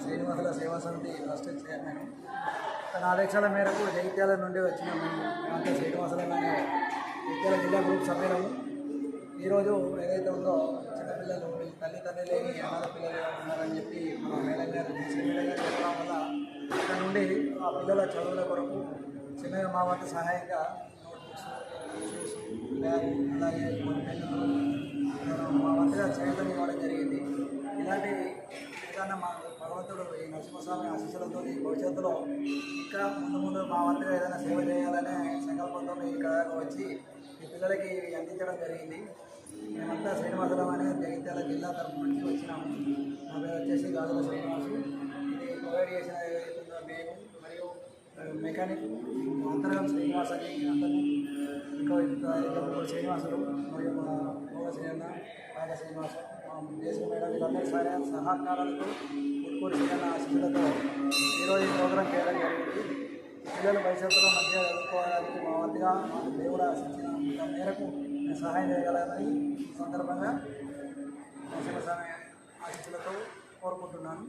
శ్రీనివాసుల సేవా సమితి trust chairman. తన ఆదేశాల మేరకు జైత్యాల నుండి వచ్చిన మేము మేమంతా శ్రీనివాసులనే జైత్యాల జిల్లా గ్రూప్ సభ్యులము. ఈరోజు ఏదైతే ఉందో చిన్నపిల్లలు తల్లి తల్లిదండ్రులు లేని అనాథ పిల్లలు ఉన్నారని చెప్పి మన మేడం గారు శ్రీ గారు చెప్పడం వల్ల ఇక్కడ నుండి ఆ పిల్లల చదువుల కొరకు చిన్నగా మా వంతు సహాయంగా నోట్బుక్స్ షూస్ బ్యాగ్ అలాగే కొన్ని పెన్నులు మా వంతుగా చేయడం ఏదన్నా మా భగవంతుడు ఈ నరసింహస్వామి ఆశీస్సులతో భవిష్యత్తులో ఇంకా ముందు ముందు మా వంతుగా ఏదైనా సేవ చేయాలనే సంకల్పంతో ఇక్కడ వచ్చి ఈ పిల్లలకి అందించడం జరిగింది. మేమంతా శ్రీనివాసరావు అనే జగిత్యాల జిల్లా తరఫు నుంచి వచ్చినాము. మా పేరు వచ్చేసి గాజుల శ్రీనివాసు. ఇది ప్రొవైడ్ చేసిన ఏదైతుందో మేము మరియు మెకానిక్ అంతరం శ్రీనివాస ఇంకా శ్రీనివాసులు మరియు మా భోగ శ్రీయన్న పాయక శ్రీనివాసు దేశం వీళ్ళందరి సహాయ సహకారాలతో పుట్టుకూరు శ్రీయన్న ఆశలతో ఈరోజు ఈ ప్రోగ్రాం చేయడం జరిగింది పిల్లలు భవిష్యత్తులో మంచిగా చదువుకోవడానికి మా వంతుగా మాకు దేవుడు ఆశించిన మేరకు నేను సహాయం చేయగలని సందర్భంగా ఆశలతో కోరుకుంటున్నాను.